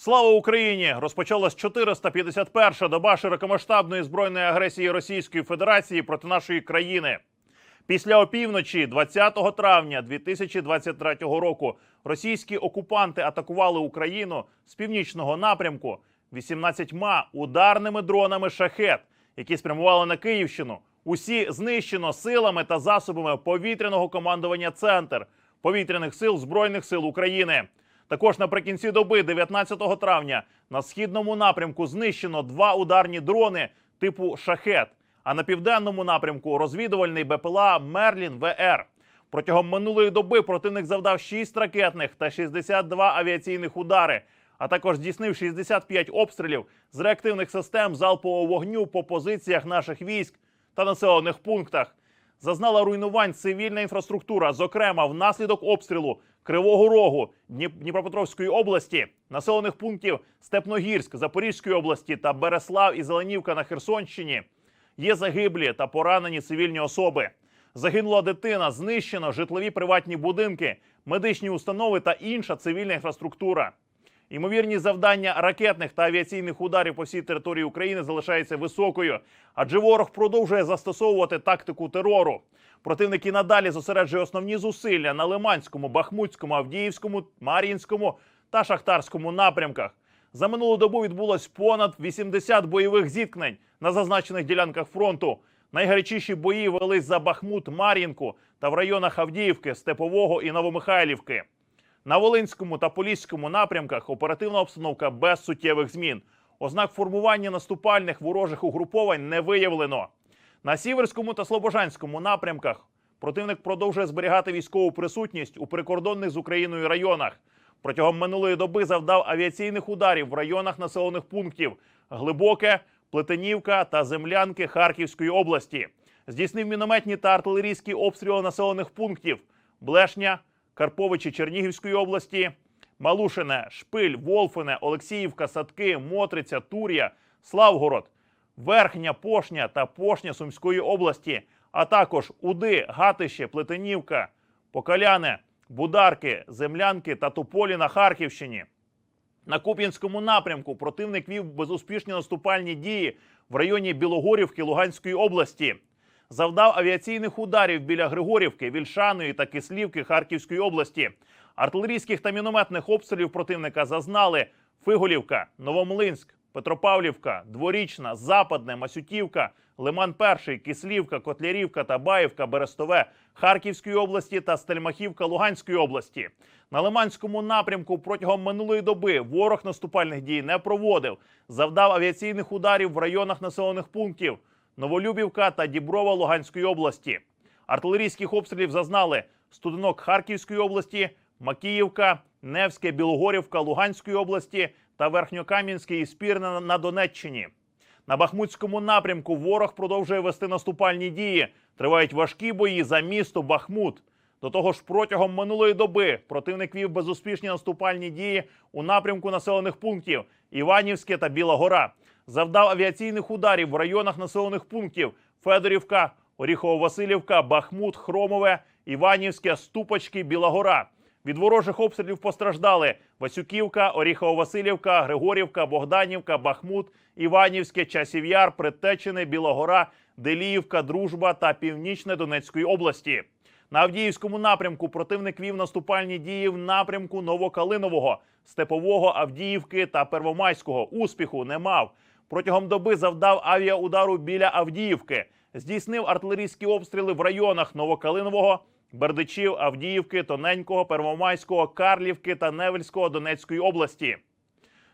Слава Україні! Розпочалась 451-ша доба широкомасштабної збройної агресії Російської Федерації проти нашої країни. Після опівночі, 20 травня 2023 року, російські окупанти атакували Україну з північного напрямку 18 ударними дронами шахет, які спрямували на Київщину. Усі знищено силами та засобами повітряного командування Центр повітряних сил Збройних сил України. Також наприкінці доби, 19 травня, на східному напрямку знищено два ударні дрони типу шахет. А на південному напрямку розвідувальний БПЛА Мерлін ВР. Протягом минулої доби противник завдав 6 ракетних та 62 авіаційних удари, а також здійснив 65 обстрілів з реактивних систем залпового вогню по позиціях наших військ та населених пунктах. Зазнала руйнувань цивільна інфраструктура, зокрема внаслідок обстрілу Кривого Рогу Дніпропетровської області, населених пунктів Степногірськ Запорізької області та Береслав і Зеленівка на Херсонщині. Є загиблі та поранені цивільні особи. Загинула дитина, знищено житлові приватні будинки, медичні установи та інша цивільна інфраструктура. Ймовірність завдання ракетних та авіаційних ударів по всій території України залишається високою, адже ворог продовжує застосовувати тактику терору. Противник і надалі зосереджує основні зусилля на Лиманському, Бахмутському, Авдіївському, Мар'їнському та Шахтарському напрямках. За минулу добу відбулось понад 80 бойових зіткнень на зазначених ділянках фронту. Найгарячіші бої велись за Бахмут, Мар'їнку та в районах Авдіївки, Степового і Новомихайлівки. На Волинському та Поліському напрямках оперативна обстановка без суттєвих змін. Ознак формування наступальних ворожих угруповань не виявлено. На Сіверському та Слобожанському напрямках противник продовжує зберігати військову присутність у прикордонних з Україною районах. Протягом минулої доби завдав авіаційних ударів в районах населених пунктів Глибоке, Плетенівка та Землянки Харківської області. Здійснив мінометні та артилерійські обстріли населених пунктів Блешня, Карповичі Чернігівської області, Малушине, Шпиль, Волфине, Олексіївка, Садки, Мотриця, Тур'я, Славгород, Верхня Пошня та Пошня Сумської області, а також Уди, Гатище, Плетенівка, Покаляне, Бударки, Землянки та Тополі на Харківщині. На Куп'янському напрямку противник вів безуспішні наступальні дії в районі Білогорівки Луганської області. Завдав авіаційних ударів біля Григорівки, Вільшаної та Кислівки Харківської області. Артилерійських та мінометних обстрілів противника зазнали Фиголівка, Новомлинськ, Петропавлівка, Дворічна, Западне, Масютівка, Лиман Перший, Кислівка, Котлярівка та Баївка, Берестове Харківської області та Стельмахівка Луганської області. На Лиманському напрямку протягом минулої доби ворог наступальних дій не проводив. Завдав авіаційних ударів в районах населених пунктів Новолюбівка та Діброва Луганської області. Артилерійських обстрілів зазнали Студенок Харківської області, Макіївка, Невське, Білогорівка Луганської області та Верхньокам'янське і Спірне на Донеччині. На Бахмутському напрямку ворог продовжує вести наступальні дії. Тривають важкі бої за місто Бахмут. До того ж, протягом минулої доби противник вів безуспішні наступальні дії у напрямку населених пунктів Іванівське та Біла Гора. Завдав авіаційних ударів в районах населених пунктів Федорівка, Оріхово-Василівка, Бахмут, Хромове, Іванівське, Ступочки, Біла Гора. Від ворожих обстрілів постраждали Васюківка, Оріхово-Василівка, Григорівка, Богданівка, Бахмут, Іванівське, Часів'яр, Предтечини, Білогора, Деліївка, Дружба та Північне Донецької області. На Авдіївському напрямку противник вів наступальні дії в напрямку Новокалинового, Степового, Авдіївки та Первомайського. Успіху не мав. Протягом доби завдав авіаудару біля Авдіївки. Здійснив артилерійські обстріли в районах Новокалинового, Бердичів, Авдіївки, Тоненького, Первомайського, Карлівки та Невельського Донецької області.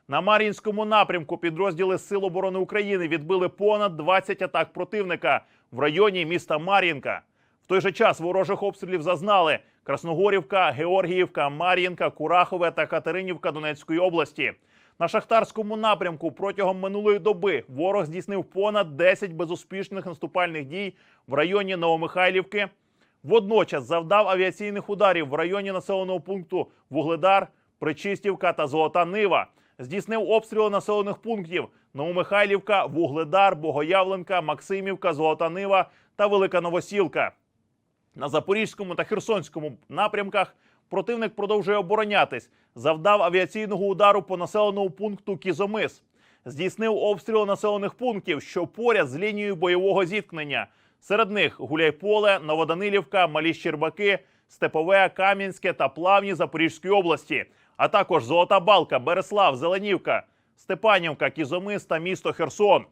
На Мар'їнському напрямку підрозділи Сил оборони України відбили понад 20 атак противника в районі міста Мар'їнка. В той же час ворожих обстрілів зазнали Красногорівка, Георгіївка, Мар'їнка, Курахове та Катеринівка Донецької області. На шахтарському напрямку протягом минулої доби ворог здійснив понад 10 безуспішних наступальних дій в районі Новомихайлівки. Водночас завдав авіаційних ударів в районі населеного пункту Вугледар, Причистівка та Золота Нива. Здійснив обстріли населених пунктів Новомихайлівка, Вугледар, Богоявленка, Максимівка, Золота Нива та Велика Новосілка. На Запорізькому та Херсонському напрямках противник продовжує оборонятись, завдав авіаційного удару по населеному пункту Кізомис, здійснив обстріл населених пунктів, що поряд з лінією бойового зіткнення. Серед них Гуляйполе, Новоданилівка, Малі Щербаки, Степове, Кам'янське та Плавні Запорізької області, а також Золота Балка, Береслав, Зеленівка, Степанівка, Кізомис та місто Херсон.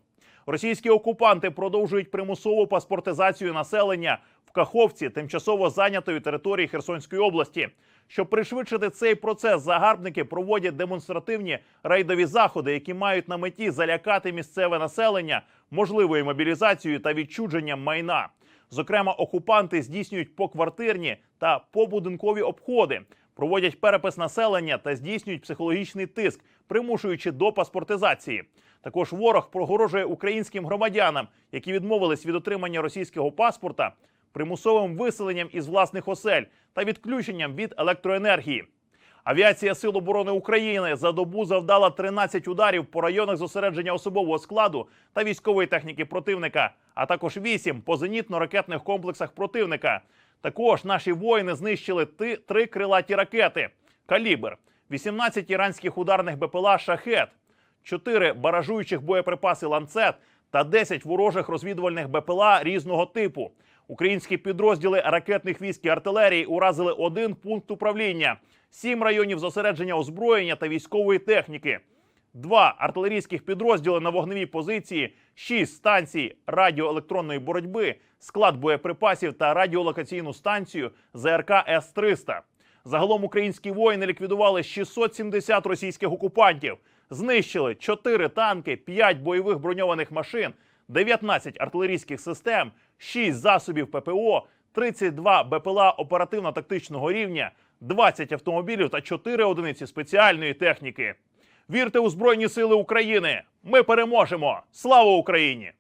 Російські окупанти продовжують примусову паспортизацію населення в Каховці, тимчасово зайнятої території Херсонської області. Щоб пришвидшити цей процес, загарбники проводять демонстративні рейдові заходи, які мають на меті залякати місцеве населення можливою мобілізацією та відчудженням майна. Зокрема, окупанти здійснюють поквартирні та побудинкові обходи, проводять перепис населення та здійснюють психологічний тиск, примушуючи до паспортизації. Також ворог прогрожує українським громадянам, які відмовились від отримання російського паспорта, примусовим виселенням із власних осель та відключенням від електроенергії. Авіація Сил оборони України за добу завдала 13 ударів по районах зосередження особового складу та військової техніки противника, а також 8 по зенітно-ракетних комплексах противника. Також наші воїни знищили три крилаті ракети: калібр, 18 іранських ударних БПЛА Шахет, 4 баражуючих боєприпаси ланцет та 10 ворожих розвідувальних БПЛА різного типу. Українські підрозділи ракетних військ і артилерії уразили один пункт управління, сім районів зосередження озброєння та військової техніки, два артилерійських підрозділи на вогневій позиції, шість станцій радіоелектронної боротьби, склад боєприпасів та радіолокаційну станцію ЗРК С-300. Загалом українські воїни ліквідували 670 російських окупантів, знищили 4 танки, 5 бойових броньованих машин, 19 артилерійських систем, 6 засобів ППО, 32 БПЛА оперативно-тактичного рівня, 20 автомобілів та 4 одиниці спеціальної техніки. Вірте у Збройні Сили України! Ми переможемо! Слава Україні!